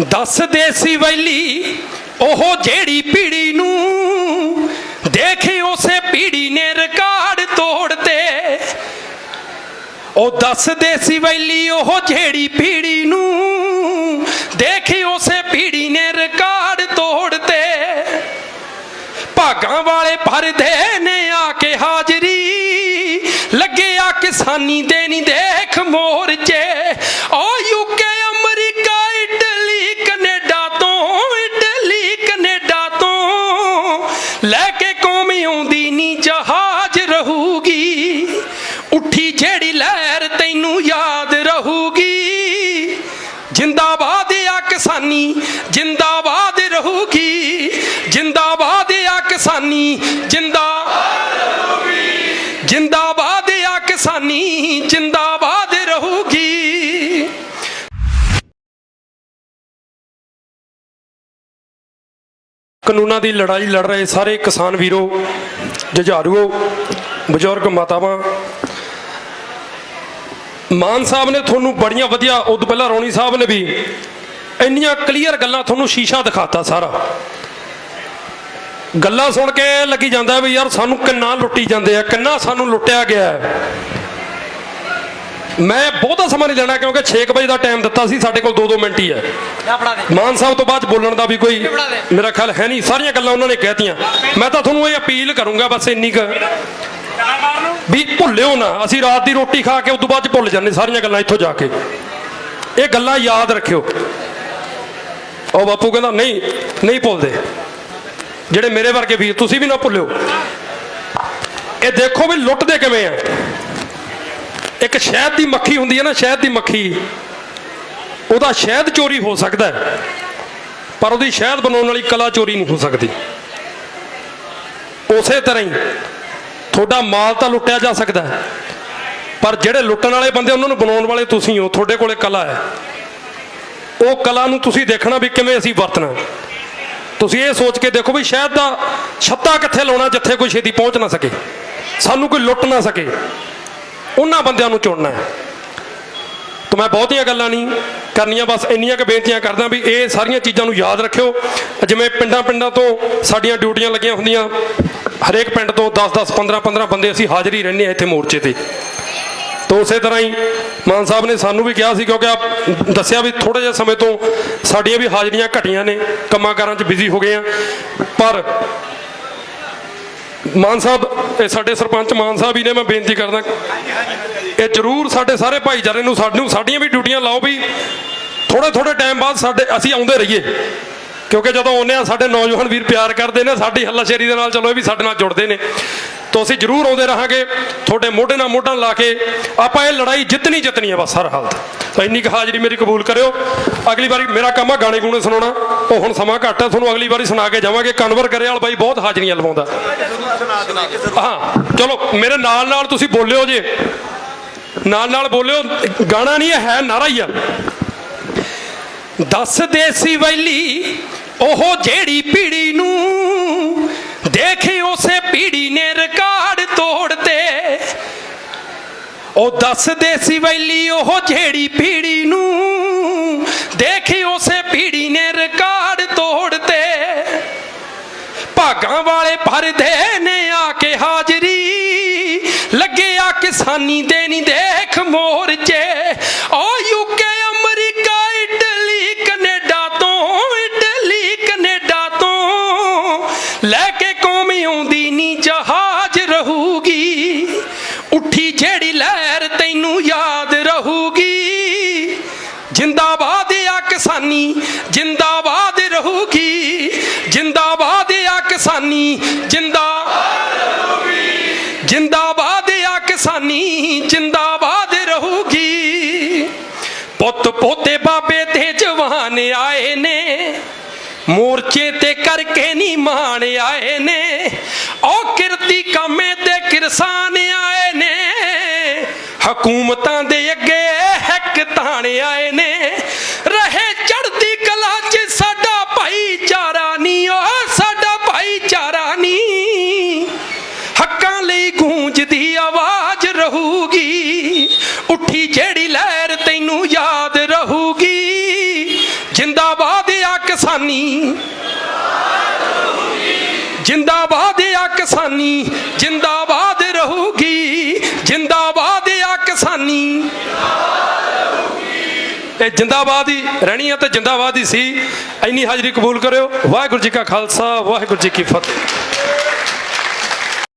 ਦੱਸ ਦੇਸੀ ਵੈਲੀ, ਉਹ ਜਿਹੜੀ ਪੀੜੀ ਨੂੰ ਦੇਖੇ ਉਸੇ ਪੀੜੀ ਨੇ ਰਿਕਾਰਡ ਤੋੜਤੇ। ਉਹ ਦੱਸ ਦੇਸੀ ਵੈਲੀ, ਉਹ ਜਿਹੜੀ ਪੀੜੀ ਨੂੰ ਦੇਖੇ ਉਸੇ ਪੀੜੀ ਨੇ ਰਿਕਾਰਡ ਤੋੜਤੇ। ਭਾਗਾਂ ਵਾਲੇ ਭਰਦੇ ਨੇ ਆ ਕੇ ਹਾਜ਼ਰੀ ਲੱਗਿਆ ਕਿਸਾਨੀ ਦੇ ਨਹੀਂ ਦੇ ਕਿਸਾਨੀ ਜਿੰਦਾਬਾਦ ਜਿੰਦਾਬਾਦ ਆ ਕਿਸਾਨੀ, ਜਿੰਦਾਬਾਦ ਰਹੂਗੀ। ਕਾਨੂੰਨਾਂ ਦੀ ਲੜਾਈ ਲੜ ਰਹੇ ਸਾਰੇ ਕਿਸਾਨ ਵੀਰੋ, ਜੁਝਾਰੂਓ, ਬਜ਼ੁਰਗ ਮਾਤਾਵਾਂ, ਮਾਨ ਸਾਹਿਬ ਨੇ ਤੁਹਾਨੂੰ ਬੜੀਆਂ ਵਧੀਆ ਉਦੋਂ ਪਹਿਲਾਂ ਰੌਣੀ ਸਾਹਿਬ ਨੇ ਵੀ ਇੰਨੀਆਂ ਕਲੀਅਰ ਗੱਲਾਂ ਤੁਹਾਨੂੰ ਸ਼ੀਸ਼ਾ ਦਿਖਾਤਾ ਸਾਰਾ। ਗੱਲਾਂ ਸੁਣ ਕੇ ਲੱਗੀ ਜਾਂਦਾ ਵੀ ਯਾਰ ਸਾਨੂੰ ਕਿੰਨਾ ਲੁੱਟੀ ਜਾਂਦੇ ਆ ਕਿੰਨਾ ਸਾਨੂੰ ਲੁੱਟਿਆ ਗਿਆ ਮੈਂ ਬਹੁਤਾ ਸਮਾਂ ਨਹੀਂ ਲੈਣਾ ਕਿਉਂਕਿ 6 ਵਜੇ ਦਾ ਟਾਈਮ ਦਿੱਤਾ ਸੀ ਸਾਡੇ ਕੋਲ 2-2 ਮਿੰਟ ਹੀ ਹੈ। ਮਾਨ ਸਾਹਿਬ ਤੋਂ ਬਾਅਦ ਬੋਲਣ ਦਾ ਵੀ ਕੋਈ। ਮੇਰਾ ਖਿਆਲ ਹੈ ਨਹੀਂ ਸਾਰੀਆਂ ਗੱਲਾਂ ਉਹਨਾਂ ਨੇ ਕਹਿਤੀਆਂ। ਮੈਂ ਤਾਂ ਤੁਹਾਨੂੰ ਇਹ ਅਪੀਲ ਕਰੂੰਗਾ ਬਸ ਇੰਨੀ ਕੁ। ਵੀ ਭੁੱਲਿਓ ਨਾ ਅਸੀਂ ਰਾਤ ਦੀ ਰੋਟੀ ਖਾ ਕੇ ਉਦੋਂ ਬਾਅਦ ਚ ਭੁੱਲ ਜਾਂਦੇ ਸਾਰੀਆਂ ਗੱਲਾਂ ਇੱਥੋਂ ਜਾ ਕੇ। ਇਹ ਗੱਲਾਂ ਯਾਦ ਰੱਖਿਓ। ਉਹ ਬਾਪੂ ਕਹਿੰਦਾ ਨਹੀਂ ਨਹੀਂ ਭੁੱਲਦੇ। ਜਿਹੜੇ ਮੇਰੇ ਵਰਗੇ ਵੀਰ, ਤੁਸੀਂ ਵੀ ਨਾ ਭੁੱਲਿਓ। ਇਹ ਦੇਖੋ ਵੀ ਲੁੱਟਦੇ ਕਿਵੇਂ ਆ। ਇੱਕ ਸ਼ਹਿਦ ਦੀ ਮੱਖੀ ਹੁੰਦੀ ਹੈ ਨਾ, ਸ਼ਹਿਦ ਦੀ ਮੱਖੀ। ਉਹਦਾ ਸ਼ਹਿਦ ਚੋਰੀ ਹੋ ਸਕਦਾ ਪਰ ਉਹਦੀ ਸ਼ਹਿਦ ਬਣਾਉਣ ਵਾਲੀ ਕਲਾ ਚੋਰੀ ਨਹੀਂ ਹੋ ਸਕਦੀ। ਉਸੇ ਤਰ੍ਹਾਂ ਹੀ ਤੁਹਾਡਾ ਮਾਲ ਤਾਂ ਲੁੱਟਿਆ ਜਾ ਸਕਦਾ ਪਰ ਜਿਹੜੇ ਲੁੱਟਣ ਵਾਲੇ ਬੰਦੇ, ਉਹਨਾਂ ਨੂੰ ਬਣਾਉਣ ਵਾਲੇ ਤੁਸੀਂ ਹੋ, ਤੁਹਾਡੇ ਕੋਲੇ ਕਲਾ ਹੈ। ਉਹ ਕਲਾ ਨੂੰ ਤੁਸੀਂ ਦੇਖਣਾ ਵੀ ਕਿਵੇਂ ਅਸੀਂ ਵਰਤਣਾ ਤੁਸੀਂ ਇਹ ਸੋਚ ਕੇ ਦੇਖੋ ਵੀ ਸ਼ਹਿਦ ਦਾ ਛੱਤਾ ਕਿੱਥੇ ਲਾਉਣਾ ਜਿੱਥੇ ਕੋਈ ਛੇਤੀ ਪਹੁੰਚ ਨਾ ਸਕੇ। ਸਾਨੂੰ ਕੋਈ ਲੁੱਟ ਨਾ ਸਕੇ। ਉਹਨਾਂ ਬੰਦਿਆਂ ਨੂੰ ਚੁਣਨਾ ਹੈ। ਤਾਂ ਮੈਂ ਬਹੁਤੀਆਂ ਗੱਲਾਂ ਨਹੀਂ ਕਰਨੀਆਂ, ਬਸ ਇੰਨੀਆਂ ਕੁ ਬੇਨਤੀਆਂ ਕਰਦਾ ਵੀ ਇਹ ਸਾਰੀਆਂ ਚੀਜ਼ਾਂ ਨੂੰ ਯਾਦ ਰੱਖਿਓ। ਜਿਵੇਂ ਪਿੰਡਾਂ ਪਿੰਡਾਂ ਤੋਂ ਸਾਡੀਆਂ ਡਿਊਟੀਆਂ ਲੱਗੀਆਂ ਹੁੰਦੀਆਂ, ਹਰੇਕ ਪਿੰਡ ਤੋਂ 10 10 15 15 ਬੰਦੇ ਅਸੀਂ ਹਾਜ਼ਰੀ ਰਹਿੰਦੇ ਆ ਇੱਥੇ ਮੋਰਚੇ ਤੇ। ਤਾਂ ਉਸੇ ਤਰ੍ਹਾਂ ਹੀ ਮਾਨ ਸਾਹਿਬ ਨੇ ਸਾਨੂੰ ਵੀ ਕਿਹਾ ਸੀ, ਕਿਉਂਕਿ ਆਪ ਦੱਸਿਆ ਵੀ ਥੋੜੇ ਜਿਹੇ ਸਮੇਂ ਤੋਂ ਸਾਡੀਆਂ ਵੀ ਹਾਜ਼ਰੀਆਂ ਘਟੀਆਂ ਨੇ, ਕੰਮਾਂ ਕਾਰਾਂ 'ਚ ਬਿਜ਼ੀ ਹੋ ਗਏ ਆ। ਪਰ ਮਾਨ ਸਾਹਿਬ, ਇਹ ਸਾਡੇ ਸਰਪੰਚ ਮਾਨ ਸਾਹਿਬ ਹੀ ਨੇ, ਮੈਂ ਬੇਨਤੀ ਕਰਦਾ, ਇਹ ਜਰੂਰ ਸਾਡੇ ਸਾਰੇ ਭਾਈਚਾਰੇ ਨੂੰ, ਸਾਨੂੰ, ਸਾਡੀਆਂ ਵੀ ਡਿਊਟੀਆਂ ਲਾਓ ਵੀ ਥੋੜੇ ਥੋੜੇ ਟਾਈਮ ਬਾਅਦ ਸਾਡੇ, ਅਸੀਂ ਆਉਂਦੇ ਰਹੀਏ। ਕਿਉਂਕਿ ਜਦੋਂ ਆਉਂਦੇ ਆ, ਸਾਡੇ ਨੌਜਵਾਨ ਵੀਰ ਪਿਆਰ ਕਰਦੇ ਨੇ, ਸਾਡੀ ਹੱਲਾਸ਼ੇਰੀ ਦੇ ਨਾਲ ਚਲੋ, ਇਹ ਵੀ ਸਾਡੇ ਨਾਲ ਜੁੜਦੇ ਨੇ। ਤਾਂ ਅਸੀਂ ਜਰੂਰ ਆਉਂਦੇ ਰਹਾਂਗੇ, ਤੁਹਾਡੇ ਮੋਢੇ ਨਾਲ ਮੋਢਾ ਲਾ ਕੇ, ਆਪਾਂ ਇਹ ਲੜਾਈ ਜਿੱਤਣੀ ਜਿੱਤਣੀ ਹੈ ਬਸ, ਹਰ ਹਾਲਤ ਤਾਂ। ਇੰਨੀ ਕੁ ਹਾਜ਼ਰੀ ਮੇਰੀ ਕਬੂਲ ਕਰਿਓ। ਅਗਲੀ ਵਾਰੀ ਮੇਰਾ ਕੰਮ ਆ ਗਾਣੇ ਗੂਣੇ ਸੁਣਾਉਣਾ। ਉਹ ਹੁਣ ਸਮਾਂ ਘੱਟ ਹੈ ਤੁਹਾਨੂੰ ਅਗਲੀ ਵਾਰੀ ਸੁਣਾ ਕੇ ਜਾਵਾਂਗੇ। ਕਨਵਰ ਕਰਿਆਲ ਬਾਈ ਬਹੁਤ ਹਾਜ਼ਰੀਆਂ ਲਵਾਉਂਦਾ। ਹਾਂ, ਚਲੋ, ਮੇਰੇ ਨਾਲ ਨਾਲ ਤੁਸੀਂ ਬੋਲਿਓ ਜੇ। ਨਾਲ ਨਾਲ ਬੋਲਿਓ, ਗਾਣਾ ਨਹੀਂ ਹੈ, ਨਾਰਾ ਹੀ ਆ। ਦੱਸ ਦੇਸੀ ਵੈਲੀ ਉਹ ਜਿਹੜੀ ਪੀੜੀ ਨੂੰ ਦੇਖੇ, ਉਸੇ ਪੀੜੀ ਨੇ ਰਿਕਾਰਡ ਤੋੜਤੇ। ਉਹ ਦੱਸਦੇ ਸੀ ਵੈਲੀ, ਉਹ ਜਿਹੜੀ ਪੀੜੀ ਨੂੰ ਦੇਖੇ, ਉਸੇ ਪੀੜੀ ਨੇ ਰਿਕਾਰਡ ਤੋੜਤੇ। ਭਾਗਾਂ ਵਾਲੇ ਭਰਦੇ ਨੇ ਆ ਕੇ ਹਾਜ਼ਰੀ ਲੱਗਿਆ ਕਿਸਾਨੀ ਦੇ ਨਹੀਂ ਦੇਖ ਮੋਰਚੇ। ਲੈ ਕੇ ਕੌਮੀ ਆਉਂਦੀ ਨਹੀਂ ਜਹਾਜ਼ ਰਹੂਗੀ। ਉੱਠੀ ਜਿਹੜੀ ਲਹਿਰ ਤੈਨੂੰ ਯਾਦ ਰਹੂਗੀ। ਜਿੰਦਾਬਾਦ ਆ ਕਿਸਾਨੀ, ਜਿੰਦਾਬਾਦ ਰਹੂਗੀ। ਜਿੰਦਾਬਾਦ ਆ ਕਿਸਾਨੀ ਜਿੰਦਾਬਾਦ ਜਿੰਦਾਬਾਦ ਆ ਕਿਸਾਨੀ, ਜਿੰਦਾਬਾਦ ਰਹੂਗੀ। ਪੁੱਤ ਪੋਤੇ ਬਾਬੇ ਤੇ ਜਵਾਨ ਆਏ ਨੇ। ਮੋਰਚੇ ਤੇ ਕਰਕੇ ਨਹੀਂ ਮਾਣ ਆਏ ਨੇ। ਉਹ ਕਿਰਤੀ ਕਾਮੇ ਤੇ ਕਿਰਸਾਨ ਆਏ ਨੇ। ਹਕੂਮਤਾਂ ਦੇ ਅੱਗੇ ਹੱਕ ਤਾਣ ਆਏ ਨੇ। ਰਹੇ ਚੜ੍ਹਦੀ ਕਲਾ 'ਚ ਸਾਡਾ ਭਾਈਚਾਰਾ ਨਹੀਂ, ਉਹ ਸਾਡਾ ਭਾਈਚਾਰਾ ਨਹੀਂ। ਹੱਕਾਂ ਲਈ ਗੂੰਜਦੀ ਆਵਾਜ਼ ਕਿਸਾਨੀ। ਜਿੰਦਾਬਾਦ ਆ ਕਿਸਾਨੀ, ਜਿੰਦਾਬਾਦ ਰਹੂਗੀ। ਜਿੰਦਾਬਾਦ ਆ ਕਿਸਾਨੀ। ਇਹ ਜਿੰਦਾਬਾਦ ਹੀ ਰਹਿਣੀ ਹੈ ਤੇ ਜਿੰਦਾਬਾਦ ਹੀ ਸੀ। ਇੰਨੀ ਹਾਜ਼ਰੀ ਕਬੂਲ ਕਰਿਓ। ਵਾਹਿਗੁਰੂ ਜੀ ਕਾ ਖਾਲਸਾ, ਵਾਹਿਗੁਰੂ ਜੀ ਕੀ ਫਤਿਹ।